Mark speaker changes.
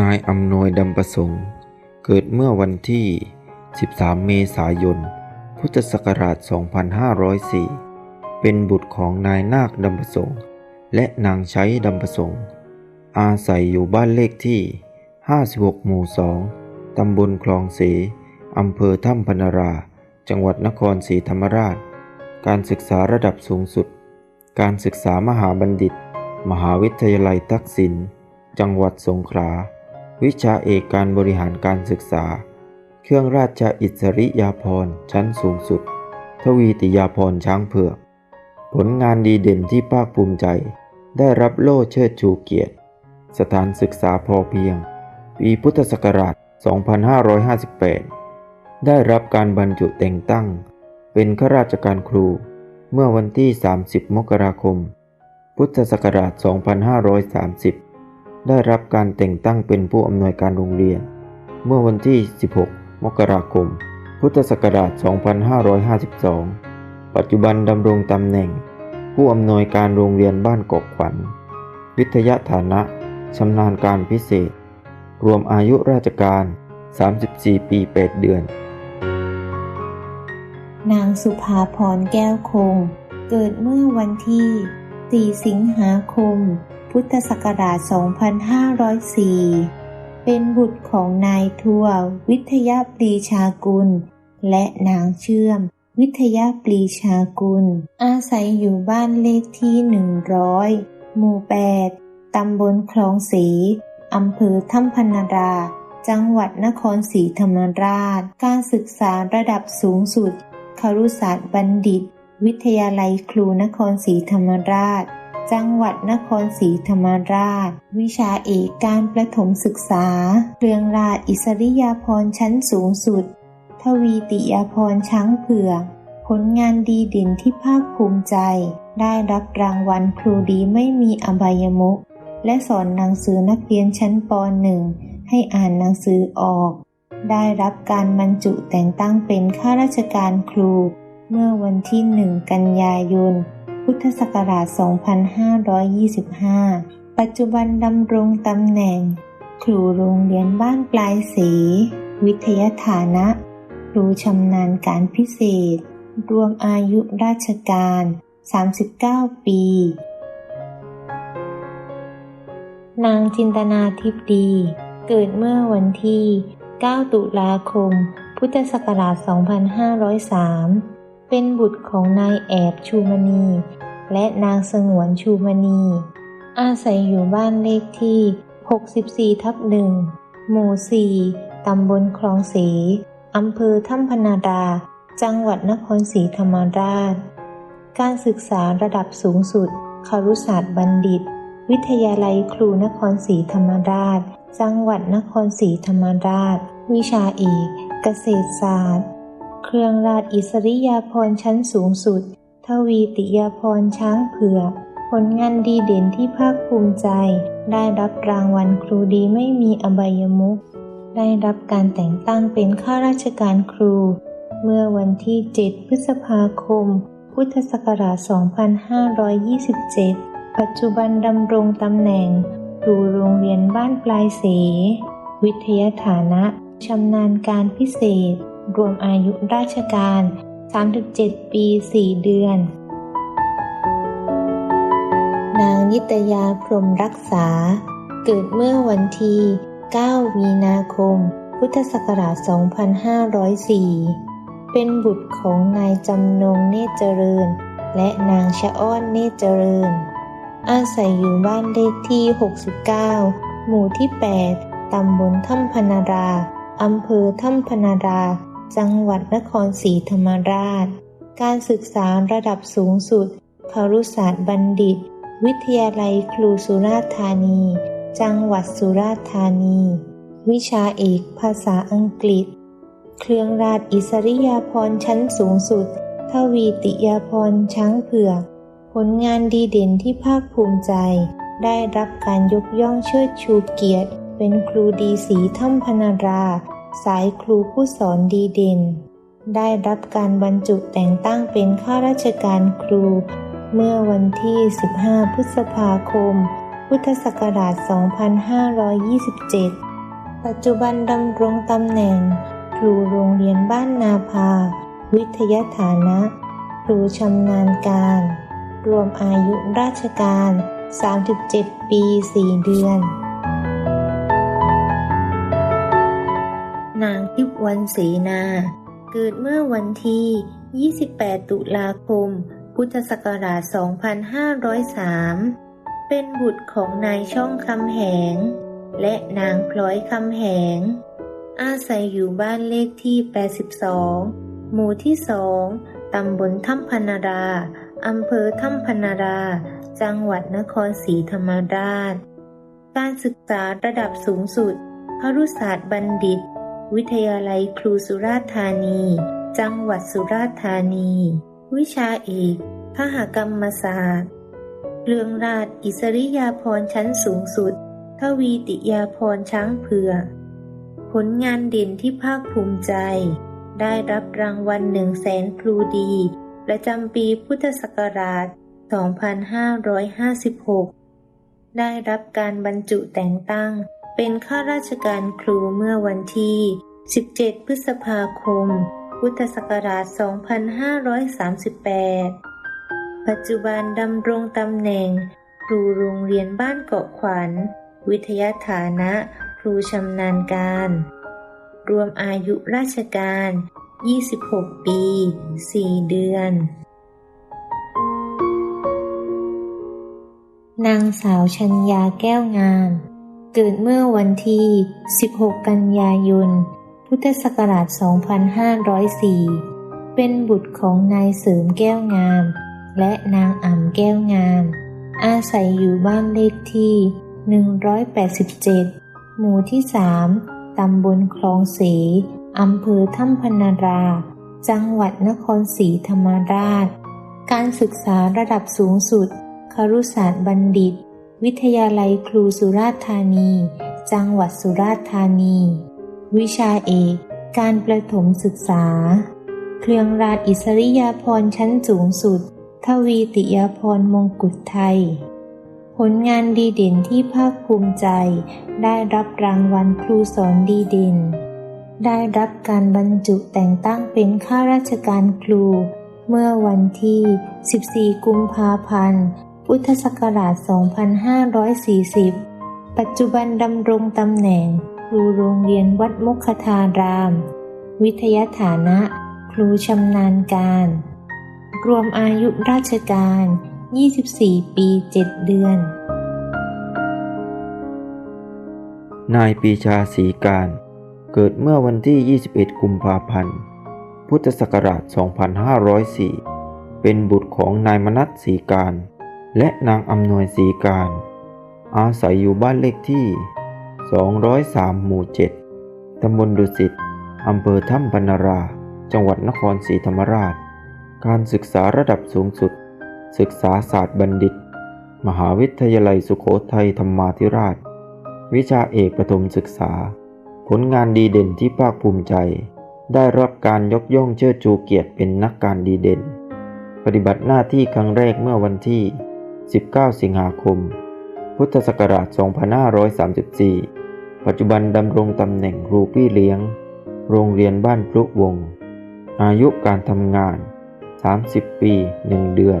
Speaker 1: นายอำนวยดำประสงค์ เกิดเมื่อวันที่ 13 เมษายน พุทธศักราช 2504 เป็นบุตรของนายนาคดำประสงค์ และนางใช้ดำประสงค์ อาศัยอยู่บ้านเลขที่ 56 หมู่ 2 ตำบลคลองเสอำเภอถ้ำพนรา จังหวัดนครศรีธรรมราช การศึกษาระดับสูงสุด การศึกษามหาบัณฑิต มหาวิทยาลัยทักษิณจังหวัดสงขลา วิชาเอกการบริหารการศึกษา เครื่องราชอิสริยาภรณ์ชั้นสูงสุด ทวีติยาภรณ์ช้างเผือก ผลงานดีเด่นที่ภาคภูมิใจ ได้รับโล่เชิดชูเกียรติ สถานศึกษาพอเพียง ปีพุทธศักราช 2558 ได้รับการบรรจุแต่งตั้ง เป็นข้าราชการครู เมื่อวันที่ 30 มกราคม พุทธศักราช 2530 ได้รับการแต่งตั้งเป็นผู้อำนวยการโรงเรียน เมื่อวันที่ 16 มกราคม พุทธศักราช 2552 ปัจจุบันดำรงตำแหน่ง ผู้อำนวยการโรงเรียนบ้านกอกขวัญ วิทยาฐานะชำนาญการพิเศษ รวมอายุราชการ 34 ปี 8 เดือน
Speaker 2: นางสุภาพรแก้วคง เกิดเมื่อวันที่ 4 สิงหาคม พุทธศักราช 2504 เป็นบุตรของนายทัววิทยาปรีชากุล และนางเชื่อม วิทยาปรีชากุล อาศัยอยู่บ้านเลขที่ 100 หมู่ 8 ตำบลคลองศรีอำเภอถ้ำพนารา จังหวัดนครศรีธรรมราช การศึกษาระดับสูงสุดครุศาสตร์บัณฑิต วิทยาลัยครูนครศรีธรรมราช จังหวัดนครศรีธรรมราช วิชาเอกการประถมศึกษา เรืองราชอิสริยาภรณ์ชั้นสูงสุด ทวีติยาภรณ์ช้างเผือกผลงานดีเด่นที่ภาคภูมิใจ ได้รับรางวัลครูดีไม่มีอบายมุขและสอนหนังสือนักเรียนชั้นป .1 ให้อ่านหนังสือออก ได้รับการบรรจุแต่งตั้งเป็นข้าราชการครู เมื่อวันที่ 1 กันยายน พุทธศักราช 2525 ปัจจุบันดำรงตำแหน่ง ครูโรงเรียนบ้านปลายสี วิทยาฐานะ ครูชำนาญการพิเศษ รวมอายุราชการ 39 ปี นางจินตนาทิพดี เกิดเมื่อวันที่ 9 ตุลาคม พุทธศักราช 2503 เป็นบุตรของนายแอบชูมณี และนางสงวนชูมณี อาศัยอยู่บ้านเลขที่ 64 ทับหนึ่งหมู่ 4 ตำบลคลองศรีอำเภอถ้ำพนาดา จังหวัดนครศรีธรรมราช การศึกษาระดับสูงสุด ครุศาสตร์บัณฑิต วิทยาลัยครูนครศรีธรรมราช จังหวัดนครศรีธรรมราช วิชาเอก เกษตรศาสตร์ เครื่องราชอิสริยาภรณ์ชั้นสูงสุด ทวีติยาภรณ์ช้างเผือก ผลงานดีเด่นที่ภาคภูมิใจ ได้รับรางวัลครูดีไม่มีอบายมุขได้รับการแต่งตั้งเป็นข้าราชการครู เมื่อวันที่ 7 พฤษภาคม พุทธศักราช 2527 ปัจจุบันดำรงตำแหน่งครูโรงเรียนบ้านปลายเส วิทยาฐานะชำนาญการพิเศษ รวมอายุราชการ 37 ปี 4 เดือน นางนิตยาพรมรักษา เกิดเมื่อวันที่ 9 มีนาคม พุทธศักราช 2504 เป็นบุตรของนายจำนงเนตรเจริญ และนางชะอ้อนเนตรเจริญ อาศัยอยู่บ้านเลขที่ 69 หมู่ที่ 8ตำบลถ้ำพนารา อำเภอถ้ำพนารา จังหวัดนครศรีธรรมราช การศึกษาระดับสูงสุดครุศาสตร์บัณฑิต วิทยาลัยครูสุราษฎร์ธานี จังหวัดสุราษฎร์ธานี วิชาเอกภาษาอังกฤษ เครื่องราชอิสริยาภรณ์ชั้นสูงสุด ทวีติยาภรณ์ช้างเผือก ผลงานดีเด่นที่ภาคภูมิใจ ได้รับการยกย่องเชิดชูเกียรติ เป็นครูดีสีถ้ำพนารา สายครูผู้สอนดีเด่น ได้รับการบรรจุแต่งตั้งเป็นข้าราชการครู เมื่อวันที่ 15 พฤษภาคม พุทธศักราช 2527 ปัจจุบันดำรงตำแหน่ง ครูโรงเรียนบ้านนาภา วิทยาฐานะ ครูชำนาญการ รวมอายุราชการ 37 ปี 4 เดือน ทิพวันศรีนา เกิดเมื่อวันที่ 28 ตุลาคม พุทธศักราช 2503 เป็นบุตรของนายช่องคำแหง และนางพลอยคำแหง อาศัยอยู่บ้านเลขที่ 82 หมู่ที่2ตำบลถ้ำพนาราอำเภอถ้ำพนารา จังหวัดนครศรีธรรมราช การศึกษาระดับสูงสุดครุศาสตร์บัณฑิต วิทยาลัยครูสุราษฎร์ธานี จังหวัดสุราษฎร์ธานี วิชาเอกพหกรรมศาสตร์ เรืองราชอิสริยาภรณ์ชั้นสูงสุด ทวีติยาภรณ์ช้างเผือกผลงานเด่นที่ภาคภูมิใจ ได้รับรางวัลหนึ่งแสนครูดี ประจำปีพุทธศักราช 2556 ได้รับการบรรจุแต่งตั้ง เป็นข้าราชการครูเมื่อวันที่ 17 พฤษภาคม พุทธศักราช 2538 ปัจจุบันดำรงตำแหน่ง ครูโรงเรียนบ้านเกาะขวัญ วิทยาฐานะ ครูชำนาญการ รวมอายุราชการ 26 ปี 4 เดือน นางสาวชัญญาแก้วงาม เกิดเมื่อวันที่ 16 กันยายน พุทธศักราช 2504 เป็นบุตรของนายเสริมแก้วงาม และนางอ่ำแก้วงาม อาศัยอยู่บ้านเลขที่ 187 หมู่ที่ 3 ตำบลคลองเสอำเภอถ้ำพนารา จังหวัดนครศรีธรรมราช การศึกษาระดับสูงสุด ครุศาสตร์บัณฑิต วิทยาลัยครูสุราษฎร์ธานี จังหวัดสุราษฎร์ธานี วิชาเอก การประถมศึกษา เครื่องราชอิสริยาภรณ์ชั้นสูงสุด ทวีติยาภรณ์มงกุฎไทย ผลงานดีเด่นที่ภาคภูมิใจ ได้รับรางวัลครูสอนดีเด่น ได้รับการบรรจุแต่งตั้งเป็นข้าราชการครู เมื่อวันที่ 14 กุมภาพันธ์ พุทธศักราช 2540 ปัจจุบันดำรงตำแหน่ง ครูโรงเรียนวัดมุขทาราม วิทยาฐานะ ครูชำนาญการ รวมอายุราชการ 24 ปี 7 เดือน
Speaker 1: นายปีชาศรีการ เกิดเมื่อวันที่ 21 กุมภาพันธ์ พุทธศักราช 2504 เป็นบุตรของนายมนัสศรีการ และนางอำนวยศรีการ อาศัยอยู่บ้านเลขที่ 203 หมู่ 7 ตำบลดุสิต อำเภอถ้ำพนารา จังหวัดนครศรีธรรมราช การศึกษาระดับสูงสุด ศึกษาศาสตร์บัณฑิต มหาวิทยาลัยสุโขทัยธรรมาธิราช วิชาเอกประถมศึกษา ผลงานดีเด่นที่ภาคภูมิใจ ได้รับการยกย่องเชิดชูเกียรติเป็นนักการดีเด่น ปฏิบัติหน้าที่ครั้งแรกเมื่อวันที่ 19 สิงหาคม พุทธศักราช 2534 ปัจจุบันดำรงตำแหน่งครูพี่เลี้ยง โรงเรียนบ้านพลุวง อายุการทำงาน 30 ปี 1 เดือน